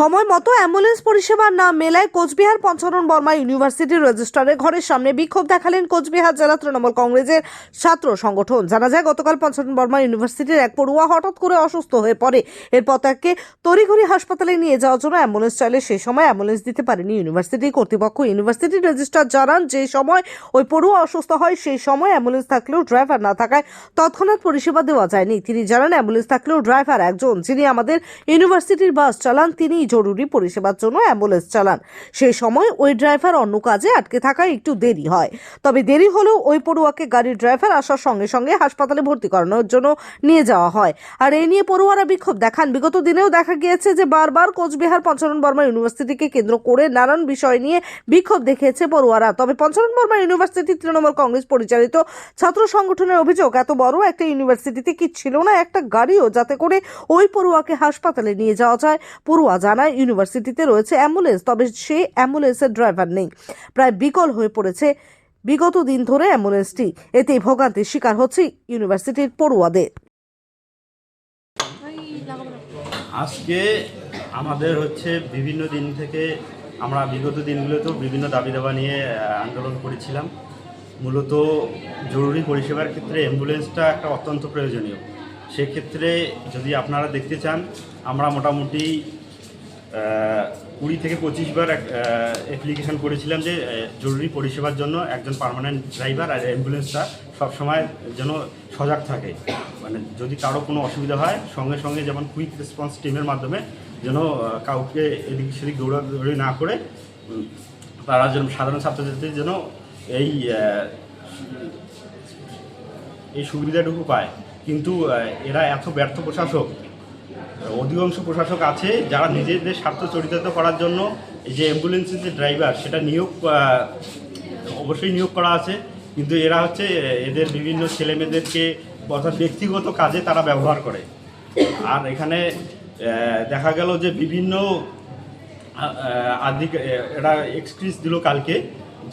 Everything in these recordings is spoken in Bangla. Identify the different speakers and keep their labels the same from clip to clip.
Speaker 1: সময় মতো অ্যাম্বুলেন্স পরিষেবা না মেলায় কোচবিহার পঞ্চানন বর্মা ইউনিভার্সিটির রেজিস্ট্রারের ঘরের সামনে বিক্ষোভ দেখালেন কোচবিহার জেলা তৃণমূল কংগ্রেসের ছাত্র সংগঠন। জানা যায়, গতকাল পঞ্চানন বর্মা ইউনিভার্সিটির এক পড়ুয়া হঠাৎ করে অসুস্থ হয়ে পড়ে। এরপর তাকে তড়িঘড়ি হাসপাতালে নিয়ে যাওয়ার জন্য অ্যাম্বুলেন্স চাইলে সেই সময় অ্যাম্বুলেন্স দিতে পারেনি ইউনিভার্সিটি কর্তৃপক্ষ। ইউনিভার্সিটির রেজিস্ট্রার জানান, যে সময় ওই পড়ুয়া অসুস্থ হয়, সেই সময় অ্যাম্বুলেন্স থাকলেও ড্রাইভার না থাকায় তৎক্ষণাৎ পরিষেবা দেওয়া যায়নি। তিনি জানান, অ্যাম্বুলেন্স থাকলেও ড্রাইভার একজন, যিনি আমাদের ইউনিভার্সিটির বাস চালান তিনি জরুরি পরিষেবার জন্য অ্যাম্বুলেন্স চালান। সেই সময় ওই ড্রাইভার অন্য কাজে আটকে থাকায় একটু দেরি হয়। তবে দেরি হলেও ওই পড়ুয়াকে গাড়ির ড্রাইভার আসার সঙ্গে সঙ্গে হাসপাতালে ভর্তি করানোর জন্য নিয়ে যাওয়া হয়। আর এই নিয়ে পড়ুয়ারা বিক্ষোভ দেখান। বিগত দিনেও দেখা গিয়েছে যে বারবার কোচবিহার পঞ্চানন বর্মা ইউনিভার্সিটিকে কেন্দ্র করে নানান বিষয় নিয়ে বিক্ষোভ দেখিয়েছে পড়ুয়ারা। তবে পঞ্চানন বর্মা ইউনিভার্সিটি তৃণমূল কংগ্রেস পরিচালিত ছাত্র সংগঠনের অভিযোগ, এত বড় একটা ইউনিভার্সিটিতে কি ছিল না একটা গাড়িও যাতে করে ওই পড়ুয়াকে হাসপাতালে নিয়ে যাওয়া যায়? পড়ুয়া জানায়, ইউনিভার্সিটিতে রয়েছে অ্যাম্বুলেন্স, তবে সে অ্যাম্বুলেন্সের ড্রাইভার নেই। প্রায় বিকল হয়ে পড়েছে বিগত দিন ধরে অ্যাম্বুলেন্সটি। এতে ভোগান্তির শিকার হচ্ছে ইউনিভার্সিটির পড়ুয়াদের।
Speaker 2: আজকে আমাদের হচ্ছে বিভিন্ন দিন থেকে আমরা বিগত দিনগুলোতেও বিভিন্ন দাবি দাবা নিয়ে আন্দোলন করেছিলাম। মূলত জরুরি পরিষেবার ক্ষেত্রে অ্যাম্বুলেন্সটা একটা অত্যন্ত প্রয়োজনীয়। সেক্ষেত্রে যদি আপনারা দেখতে চান, আমরা মোটামুটি কুড়ি থেকে পঁচিশ বার অ্যাপ্লিকেশন করেছিলাম যে জরুরি পরিষেবার জন্য একজন পার্মানেন্ট ড্রাইভার আর অ্যাম্বুলেন্সটা সবসময় যেন সজাগ থাকে। মানে যদি কারও কোনো অসুবিধা হয়, সঙ্গে সঙ্গে যেমন কুইক রেসপন্স টিমের মাধ্যমে যেন কাউকে এদিক সেদিক দৌড়াদৌড়ি না করে তারা যেন সাধারণ ছাত্রছাত্রী যেন এই এই সুবিধাটুকু পায়। কিন্তু এরা এত ব্যর্থ প্রশাসক অধিকাংশ প্রশাসক আছে যারা নিজেদের স্বার্থ চরিতার্থ করার জন্য এই যে অ্যাম্বুলেন্সের যে ড্রাইভার, সেটা নিয়োগ অবশ্যই নিয়োগ করা আছে। কিন্তু এরা হচ্ছে, এদের বিভিন্ন ছেলেমেয়েদেরকে অর্থাৎ ব্যক্তিগত কাজে তারা ব্যবহার করে। আর এখানে দেখা গেল যে বিভিন্ন আধিক এরা এক্সক্রিজ দিল কালকে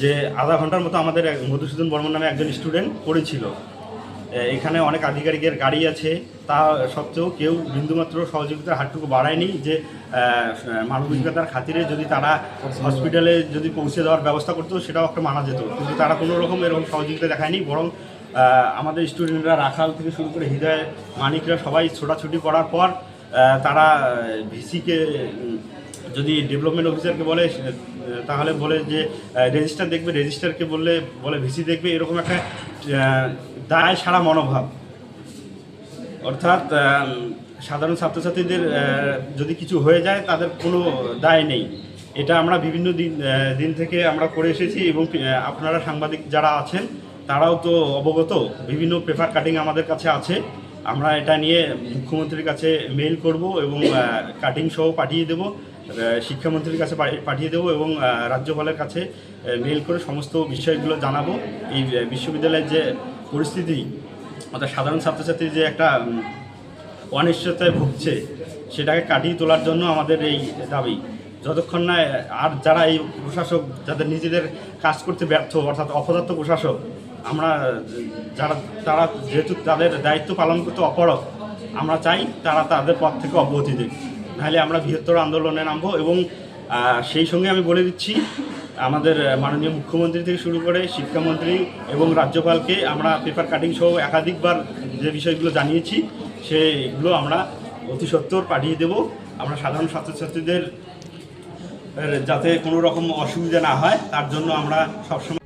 Speaker 2: যে আধা ঘণ্টার মতো আমাদের মধুসূদন বর্মন নামে একজন স্টুডেন্ট পড়েছিল। এখানে অনেক আধিকারিকের গাড়ি আছে। তা সত্ত্বেও কেউ বিন্দুমাত্র সহযোগিতার হাতটুকু বাড়ায়নি যে মানবিকতার খাতিরে যদি তারা হসপিটালে যদি পৌঁছে দেওয়ার ব্যবস্থা করতো, সেটাও একটা মানা যেত। কিন্তু তারা কোনো রকম এরকম সহযোগিতা দেখায়নি, বরং আমাদের স্টুডেন্টরা রাখাল থেকে শুরু করে হৃদয় মানিকরা সবাই ছোটাছুটি করার পর তারা ভিসিকে যদি ডেভেলপমেন্ট অফিসারকে বলে তাহলে বলে যে রেজিস্টার দেখবে, রেজিস্টারকে বললে, বলে ভিসি দেখবে, এরকম একটা দায় সারা মনোভাব। অর্থাৎ সাধারণ ছাত্রছাত্রীদের যদি কিছু হয়ে যায়, তাদের কোনো দায় নেই। এটা আমরা বিভিন্ন দিন দিন থেকে আমরা করে এসেছি এবং আপনারা সাংবাদিক যারা আছেন, তারাও তো অবগত। বিভিন্ন পেপার কাটিং আমাদের কাছে আছে। আমরা এটা নিয়ে মুখ্যমন্ত্রীর কাছে মেইল করব এবং কাটিং সহ পাঠিয়ে দেব। শিক্ষামন্ত্রীর কাছে পাঠিয়ে দেবো এবং রাজ্যপালের কাছে মেইল করে সমস্ত বিষয়গুলো জানাব। এই বিশ্ববিদ্যালয়ের যে পরিস্থিতি অর্থাৎ সাধারণ ছাত্রছাত্রী যে একটা অনিশ্চয়তায় ভুগছে, সেটাকে কাটিয়ে তোলার জন্য আমাদের এই দাবি। যতক্ষণ না, আর যারা এই প্রশাসক, যাদের নিজেদের কাজ করতে ব্যর্থ, অর্থাৎ অপদার্থ প্রশাসক, আমরা, যারা, তারা যেহেতু তাদের দায়িত্ব পালন করতে অপরক আমরা চাই তারা তাদের পথ থেকে অব্যাহতি দেবে নাহলে আমরা বৃহত্তর আন্দোলনে নামবো এবং সেই সঙ্গে আমি বলে দিচ্ছি আমাদের মাননীয় মুখ্যমন্ত্রী থেকে শুরু করে শিক্ষামন্ত্রী এবং রাজ্যপালকে আমরা পেপার কাটিং সহ একাধিকবার যে বিষয়গুলো জানিয়েছি, সেগুলো আমরা অতি সত্বর পাঠিয়ে দেব। আমরা সাধারণ ছাত্রছাত্রীদের যাতে কোনো রকম অসুবিধা না হয়, তার জন্য আমরা সবসময়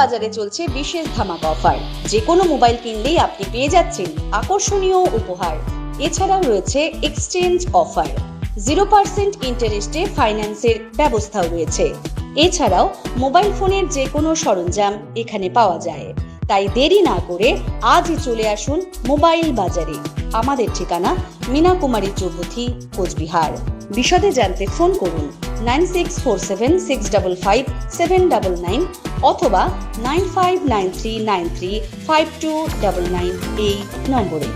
Speaker 3: বাজারে চলছে বিশেষ ধামাকা অফার। যে কোনো মোবাইল কিনলেই আপনি পেয়ে যাচ্ছেন আকর্ষণীয় উপহার। এছাড়াও রয়েছে এক্সচেঞ্জ অফার। জিরো পার্সেন্ট ইন্টারেস্টে ফাইন্যান্সের ব্যবস্থাও রয়েছে। এছাড়াও মোবাইল ফোনের যে কোনো সরঞ্জাম এখানে পাওয়া যায়। তাই দেরি না করে আজই চলে আসুন মোবাইল বাজারে। আমাদের ঠিকানা মীনা কুমারী চৌধুরী, কোচবিহার। বিশদে জানতে ফোন করুন nine six four seven six double five seven double nine অথবা nine five nine three nine three five two double nine এই নম্বরে।